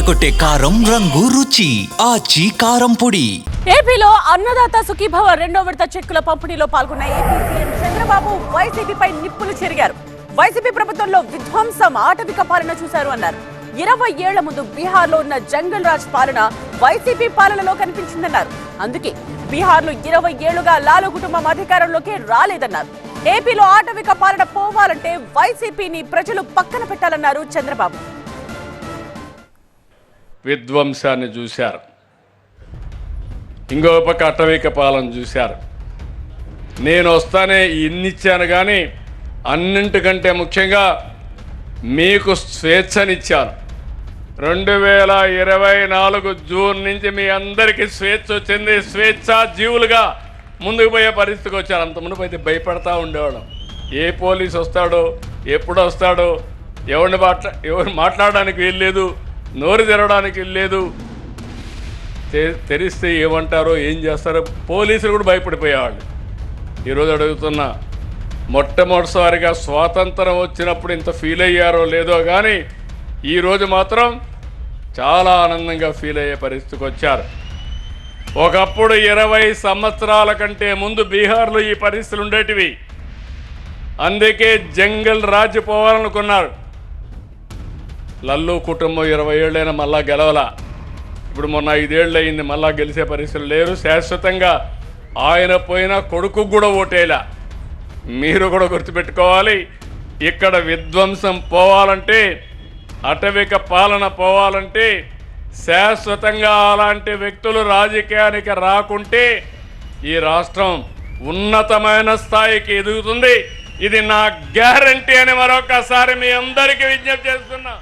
అదరగొట్టే కారం రంగు రుచి ఆచి కారం పొడి. ఏపీలో అన్నదాత సుఖీభవ రెండో విడత చెక్కుల పంపిణీలో పాల్గొన్న ఏపీ సీఎం చంద్రబాబు. వైసీపీపై నిప్పులు చెరిగారు. వైసీపీ ప్రభుత్వంలో విధ్వంసం ఆటవిక పాలన చూశారు అన్నారు. ఇరవై ఏళ్ళ ముందు బీహార్లో ఉన్న జంగల్ రాజ్ పాలన వైసీపీ పాలనలో కనిపించిందన్నారు. అందుకే బీహార్లో ఇరవై ఏళ్ళుగా లాలు కుటుంబం అధికారంలోకి రాలేదన్నారు. ఏపీలో ఆటవిక పాలన పోవాలంటే వైసీపీని ప్రజలు పక్కన పెట్టాలన్నారు చంద్రబాబు. విధ్వంసాన్ని చూశారు. ఇంకో పక్క అటవిక పాలన చూశారు. నేను వస్తానే ఇన్నిచ్చాను కానీ అన్నింటికంటే ముఖ్యంగా మీకు స్వేచ్ఛనిచ్చాను. రెండు వేల ఇరవై నాలుగు జూన్ నుంచి మీ అందరికీ స్వేచ్ఛ వచ్చింది. స్వేచ్ఛ జీవులుగా ముందుకు పోయే పరిస్థితికి వచ్చారు. అంత మునుపు అయితే భయపడతా ఉండేవాడు ఏ పోలీస్ వస్తాడో ఎప్పుడు వస్తాడో ఎవరిని మాట్లా ఎవరు మాట్లాడడానికి వీల్లేదు. నోరు తెరవడానికి లేదు. తె- తెరిస్తే ఏమంటారో ఏం చేస్తారో పోలీసులు కూడా భయపడిపోయేవాళ్ళు. ఈరోజు అడుగుతున్నా మొట్టమొదటిసారిగా స్వాతంత్రం వచ్చినప్పుడు ఇంత ఫీల్ అయ్యారో లేదో కానీ ఈరోజు మాత్రం చాలా ఆనందంగా ఫీల్ అయ్యే పరిస్థితికి వచ్చారు. ఒకప్పుడు ఇరవై సంవత్సరాల కంటే ముందు బీహార్లో ఈ పరిస్థితులు ఉండేటివి. అందుకే జంగల్ రాజ్య పోవాలనుకున్నారు. లల్లు కుటుంబం ఇరవై ఏళ్ళైనా మళ్ళా గెలవలా. ఇప్పుడు మొన్న ఐదేళ్ళు అయింది మళ్ళా గెలిచే పరిస్థితులు లేరు. శాశ్వతంగా ఆయన పోయినా కొడుకు కూడా ఓటేలా మీరు కూడా గుర్తుపెట్టుకోవాలి ఇక్కడ విధ్వంసం పోవాలంటే అటవిక పాలన పోవాలంటే శాశ్వతంగా అలాంటి వ్యక్తులు రాజకీయానికి రాకుంటే ఈ రాష్ట్రం ఉన్నతమైన స్థాయికి ఎదుగుతుంది. ఇది నా గ్యారంటీ అని మరొకసారి మీ అందరికీ విజ్ఞప్తి చేస్తున్నా.